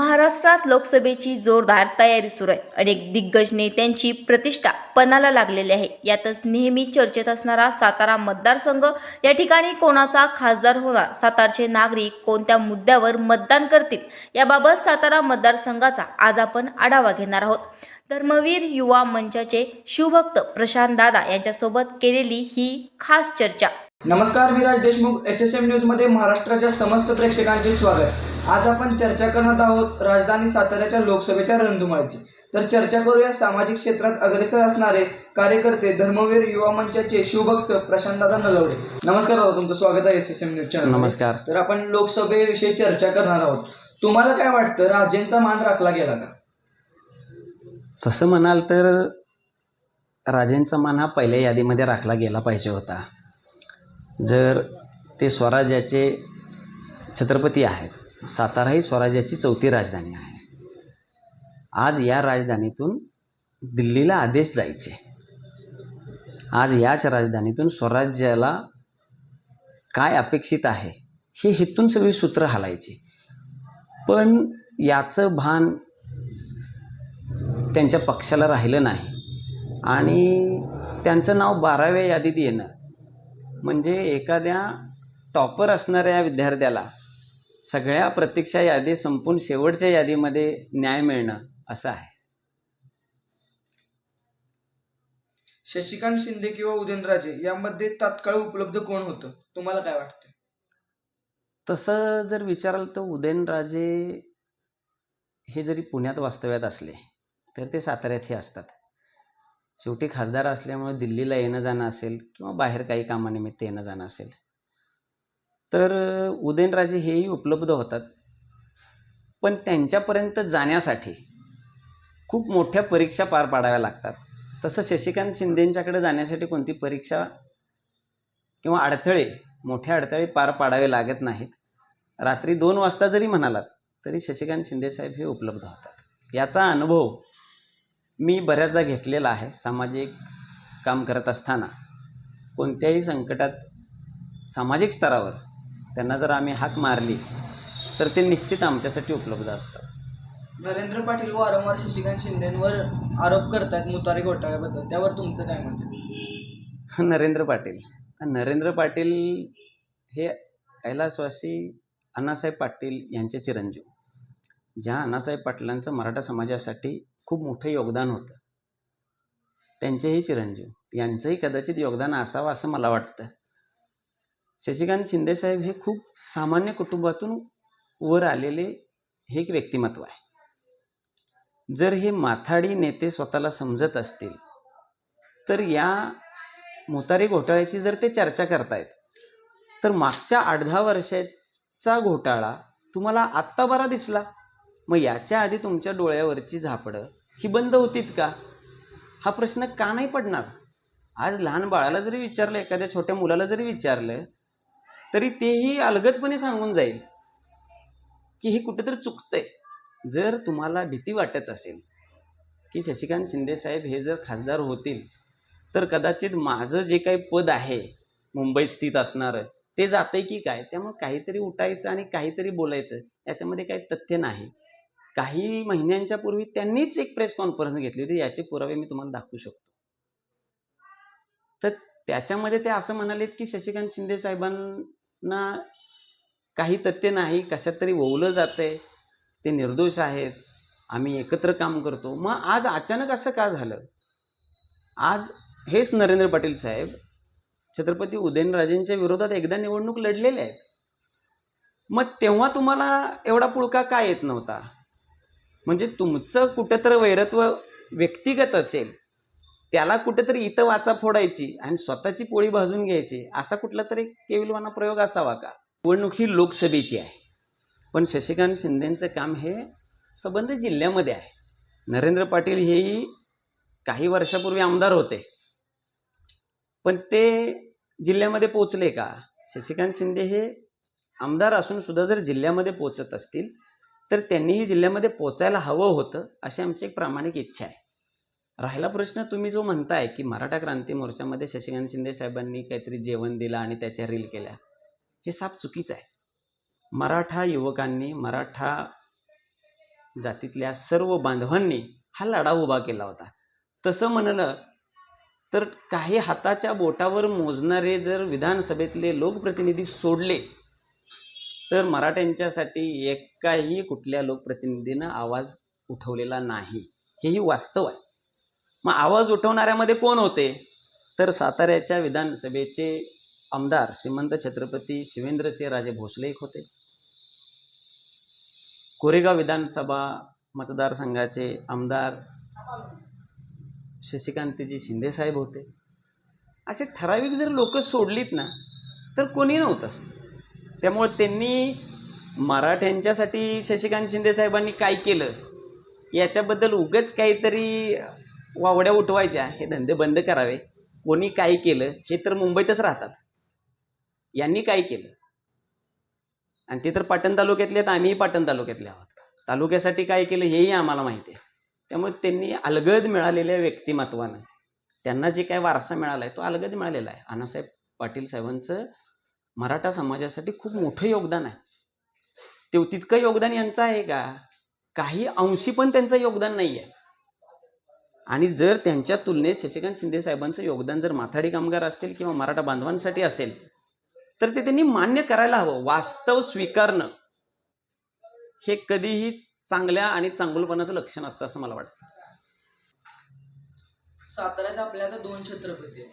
महाराष्ट्रात लोकसभेची जोरदार तयारी सुरू आहे. अनेक दिग्गज नेत्यांची प्रतिष्ठा पणाला लागलेली आहे. यातच नेहमी चर्चेत असणारा सातारा मतदारसंघ या ठिकाणी कोणाचा खासदार होणार? सातारचे नागरिक कोणत्या मुद्द्यावर मतदान करतील? याबाबत सातारा मतदारसंघाचा आज आपण आढावा घेणार आहोत. धर्मवीर युवा मंचाचे शिवभक्त प्रशांत दादा यांच्यासोबत केलेली ही खास चर्चा. नमस्कार Viraj Deshmukh S S M न्यूजमध्ये महाराष्ट्राच्या समस्त प्रेक्षकांचे स्वागत. आज आपण चर्चा करणार आहोत राजधानी साताऱ्याच्या लोकसभेच्या रणधुमाळीची. तर चर्चा करूया सामाजिक क्षेत्रात अग्रेसर असणारे कार्यकर्ते धर्मवीर युवा मंचाचे शिवभक्त प्रशांतदादा नलवडे. नमस्कार दादा तुमचं स्वागत आहे S S M news channel नमस्कार. तर आपण लोकसभेविषयी चर्चा करणार आहोत. तुम्हाला काय वाटतं राजेंचा मान राखला गेला का? तसं म्हणाल तर राजेंचा मान हा पहिल्या यादीमध्ये राखला गेला पाहिजे होता. जर ते स्वराज्याचे छत्रपती आहेत सातारा ही स्वराज्याची चौथी राजधानी आहे. आज या राजधानीतून दिल्लीला आदेश जायचे. आज याच राजधानीतून स्वराज्याला काय अपेक्षित आहे हे हेतून सगळी सूत्र हालायची. पण याचं भान त्यांच्या पक्षाला राहिलं नाही आणि त्यांचं नाव बाराव्या यादीत येणं. म्हणजे एखाद्या टॉपर असणाऱ्या विद्यार्थ्याला सगळ्या प्रतीक्षा यादी संपून शेवटच्या यादीमध्ये न्याय मिळणं असं आहे. शशिकांत शिंदे किंवा उदयनराजे यामध्ये तात्काळ उपलब्ध कोण होतं? तुम्हाला काय वाटतं? तसं जर विचाराल तर उदयनराजे हे जरी पुण्यात वास्तव्यात असले तर ते साताऱ्यातही असतात. शेवटी खासदार असल्यामुळे दिल्लीला येणं जाणं असेल किंवा बाहेर काही कामानिमित्त येणं जाणं असेल तर उदयनराजे हेही उपलब्ध होतात. पण त्यांच्यापर्यंत जाण्यासाठी खूप मोठ्या परीक्षा पार पाडाव्या लागतात. तसं शशिकांत शिंदेंच्याकडे जाण्यासाठी कोणती परीक्षा किंवा अडथळे मोठे अडथळे पार पाडावे लागत नाहीत. रात्री दोन वाजता जरी म्हणालात तरी शशिकांत शिंदेसाहेब हे उपलब्ध होतात. याचा अनुभव मी बऱ्याचदा घेतलेला आहे. सामाजिक काम करत असताना कोणत्याही संकटात सामाजिक स्तरावर त्यांना जर आम्ही हाक मारली तर ते निश्चित आमच्यासाठी उपलब्ध असतात. नरेंद्र पाटील वारंवार शशिकांत शिंदेवर आरोप करतात मुतारी घोटाळ्याबद्दल. त्यावर तुमचं काय मत आहे? नरेंद्र पाटील. नरेंद्र पाटील हे कैलासवासी अण्णासाहेब पाटील यांचे चिरंजीव. ज्या अण्णासाहेब पाटलांचं मराठा समाजासाठी खूप मोठं योगदान होतं. त्यांचेही चिरंजीव. यांचंही कदाचित योगदान असावं असं मला वाटतं. शशिकांत शिंदेसाहेब हे खूप सामान्य कुटुंबातून वर आलेले हे एक व्यक्तिमत्व आहे. जर हे माथाडी नेते स्वतःला समजत असतील तर या मुतारी घोटाळ्याची जर ते चर्चा करतायत तर मागच्या आठ दहा वर्षाचा घोटाळा तुम्हाला आत्ता बरा दिसला. मग याच्या आधी तुमच्या डोळ्यावरची झापडं ही बंद होतीत का? हा प्रश्न का नाही पडणार? आज लहान बाळाला जरी विचारलं एखाद्या छोट्या मुलाला जरी विचारलं तरी तेही अलगदपणे सांगून जाईल की हे कुठेतरी चुकतंय. जर तुम्हाला भीती वाटत असेल की शशिकांत शिंदेसाहेब हे जर खासदार होतील तर कदाचित माझं जे काही पद आहे मुंबईत स्थित असणारं ते जातंय की काय? त्यामुळे काहीतरी उठायचं आणि काहीतरी बोलायचं याच्यामध्ये काही तथ्य नाही. काही महिन्यांच्या पूर्वी त्यांनीच एक प्रेस कॉन्फरन्स घेतली होती याचे पुरावे मी तुम्हाला दाखवू शकतो. तर त्याच्यामध्ये ते असं म्हणालेत की शशिकांत शिंदे ना काही तथ्य नाही कशात तरी ओवलं आहे ते निर्दोष आहेत आम्ही एकत्र काम करतो. मग आज अचानक असं का झालं? आज हेच नरेंद्र पाटील साहेब छत्रपती उदयनराजेंच्या विरोधात एकदा निवडणूक लढलेले आहेत. मग तेव्हा तुम्हाला एवढा पुळका का येत नव्हता? म्हणजे तुमचं कुठंतरी वैरत्व व्यक्तिगत असेल. त्याला कुठेतरी इथं वाचा फोडायची आणि स्वतःची पोळी भाजून घ्यायची. असा कुठला तरी केविलवाना प्रयोग असावा का? निवडणूक ही लोकसभेची आहे. पण शशिकांत शिंदेचं काम हे संबंध जिल्ह्यामध्ये आहे. नरेंद्र पाटील हेही काही वर्षापूर्वी आमदार होते. पण ते जिल्ह्यामध्ये पोचले का? शशिकांत शिंदे हे आमदार असून सुद्धा जर जिल्ह्यामध्ये पोचत असतील तर त्यांनीही जिल्ह्यामध्ये पोचायला हवं होतं अशी आमची एक प्रामाणिक इच्छा आहे. राहिला प्रश्न तुम्ही जो म्हणताय की मराठा क्रांती मोर्चामध्ये शशिकांत शिंदे साहेबांनी काहीतरी जेवण दिलं आणि त्याच्या रील केल्या हे साप चुकीचं आहे. मराठा युवकांनी मराठा जातीतल्या सर्व बांधवांनी हा लढा उभा केला होता. तसं म्हणलं तर काही हाताच्या बोटावर मोजणारे जर विधानसभेतले लोकप्रतिनिधी सोडले तर मराठ्यांच्यासाठी एकाही कुठल्या लोकप्रतिनिधीनं आवाज उठवलेला नाही. हेही वास्तव आहे. मग आवाज उठवणाऱ्यामध्ये कोण होते? तर साताऱ्याच्या विधानसभेचे आमदार श्रीमंत छत्रपती शिवेंद्रसिंह राजे भोसले एक होते. कोरेगाव विधानसभा मतदारसंघाचे आमदार शशिकांतजी शिंदेसाहेब होते. असे ठराविक जर लोक सोडलीत ना तर कोणी नव्हतं. त्यामुळे त्यांनी मराठ्यांच्यासाठी शशिकांत शिंदेसाहेबांनी काय केलं? याच्याबद्दल उगच काहीतरी वावड्या उठवायच्या हे धंदे बंद करावे. कोणी काय केलं हे तर मुंबईतच राहतात. यांनी काय केलं? आणि ते तर पाटण तालुक्यातले आहेत आम्हीही पाटण तालुक्यातले आहोत. तालुक्यासाठी काय केलं हेही आम्हाला माहिती आहे. त्यामुळे त्यांनी अलगद मिळालेल्या व्यक्तिमत्वानं त्यांना जे काय वारसा मिळाला आहे तो अलगद मिळालेला आहे. अण्णासाहेब पाटील साहेबांचं मराठा समाजासाठी खूप मोठं योगदान आहे. ते तितकं योगदान यांचं आहे का? काही अंशी पण त्यांचं योगदान नाही आहे आणि जर त्यांच्या तुलनेत शशिकांत शिंदे साहेबांचं योगदान जर माथाडी कामगार असतील किंवा मराठा बांधवांसाठी असेल तर ते त्यांनी मान्य करायला हवं वास्तव स्वीकारणं. हे कधीही चांगल्या आणि चांगुलपणाचं लक्षण असतं असं मला वाटतं. साताऱ्यात आपल्या आता दोन छत्रपती.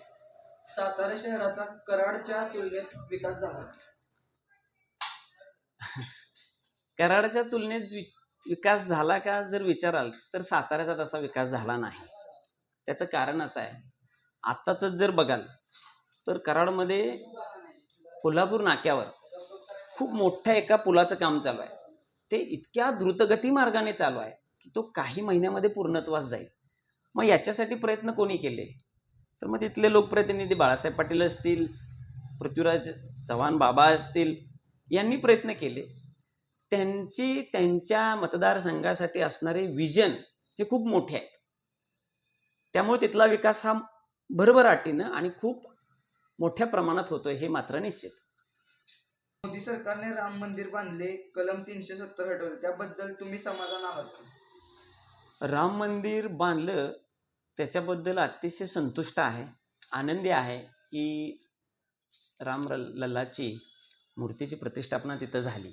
सातारा शहराचा कराडच्या तुलनेत विकास झाला. कराडच्या तुलनेत विकास झाला का जर विचाराल तर साताऱ्याचा तसा विकास झाला नाही. त्याचं कारण असं आहे आत्ताच जर बघाल तर कराडमध्ये कोल्हापूर नाक्यावर खूप मोठ्या एका पुलाचं काम चालू आहे. ते इतक्या द्रुतगती मार्गाने चालू आहे की तो काही महिन्यामध्ये पूर्णत्वास जाईल. मग याच्यासाठी प्रयत्न कोणी केले? तर मग तिथले लोकप्रतिनिधी बाळासाहेब पाटील असतील पृथ्वीराज चव्हाण बाबा असतील यांनी प्रयत्न केले. त्यांची त्यांच्या मतदारसंघासाठी असणारे विजन हे खूप मोठे आहेत. त्यामुळे तिथला विकास हा भरभराटीनं आणि खूप मोठ्या प्रमाणात होतोय हे मात्र निश्चित. मोदी सरकारने राम मंदिर बांधले कलम तीनशे सत्तर हटवले त्याबद्दल तुम्ही समाधान आहात का? राम मंदिर बांधलं त्याच्याबद्दल अतिशय संतुष्ट आहे आनंदी आहे की राम लल्लाची मूर्तीची प्रतिष्ठापना तिथं झाली.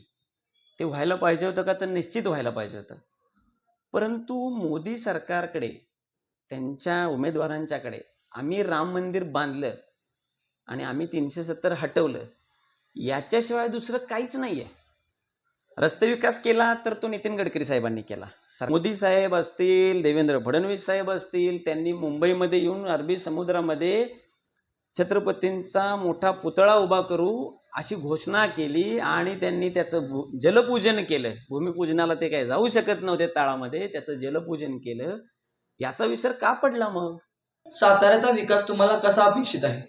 ते व्हायला पाहिजे होतं का? तर निश्चित व्हायला पाहिजे होतं. परंतु मोदी सरकारकडे त्यांच्या उमेदवारांच्याकडे आम्ही राम मंदिर बांधलं आणि आम्ही तीनशे सत्तर हटवलं याच्याशिवाय दुसरं काहीच नाही आहे रस्ते विकास केला तर तो नितीन गडकरी साहेबांनी केला. मोदी साहेब असतील देवेंद्र फडणवीस साहेब असतील त्यांनी मुंबईमध्ये येऊन अरबी समुद्रामध्ये छत्रपतींचा मोठा पुतळा उभा करू अशी घोषणा केली आणि त्यांनी त्याचं जलपूजन केलं. भूमिपूजनाला ते काय जाऊ शकत नव्हते तळामध्ये त्याचं जलपूजन केलं. याचा विसर का पडला मग? साताऱ्याचा विकास तुम्हाला कसा अपेक्षित आहे?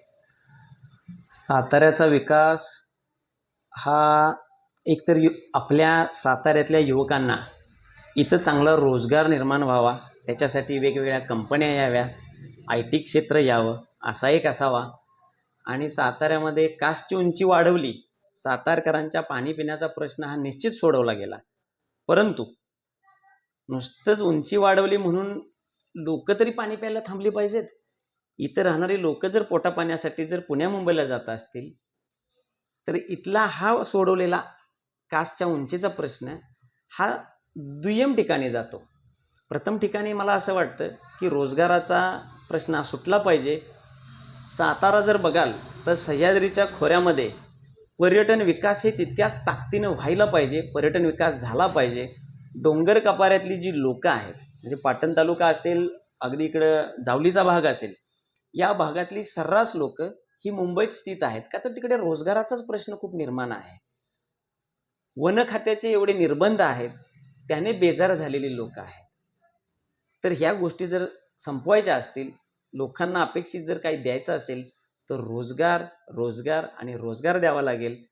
साताऱ्याचा विकास हा एकतर यु आपल्या साताऱ्यातल्या युवकांना इथं चांगला रोजगार निर्माण व्हावा त्याच्यासाठी वेगवेगळ्या कंपन्या याव्या आय टी क्षेत्र यावं असा एक असावा. आणि साताऱ्यामध्ये कासची उंची वाढवली सातारकरांच्या पाणी पिण्याचा प्रश्न हा निश्चित सोडवला गेला. परंतु नुसतंच उंची वाढवली म्हणून लोक तरी पाणी प्यायला थांबली पाहिजेत. इथं राहणारी लोक जर पोटा पाण्यासाठी जर पुण्या मुंबईला जात असतील तर इथला हा सोडवलेला कासच्या उंचीचा प्रश्न हा दुय्यम ठिकाणी जातो. प्रथम ठिकाणी मला असं वाटतं की रोजगाराचा प्रश्न हा सुटला पाहिजे सातारा जर बघाल तर सह्याद्रीच्या खोऱ्यामध्ये पर्यटन विकास हे तितक्याच ताकदीनं व्हायला पाहिजे पर्यटन विकास झाला पाहिजे. डोंगर कपाऱ्यातली जी लोकं आहेत म्हणजे पाटण तालुका असेल अगदी इकडं जावलीचा भाग असेल या भागातली सर्रास लोक ही मुंबईत स्थित आहेत का? तर तिकडे रोजगाराचाच प्रश्न खूप निर्माण आहे. वन खात्याचे एवढे निर्बंध आहेत त्याने बेजार झालेली लोक आहेत. तर ह्या गोष्टी जर संपवायच्या असतील लोकांना अपेक्षित जर काही द्यायचं असेल तर रोजगार रोजगार आणि रोजगार द्यावा लागेल.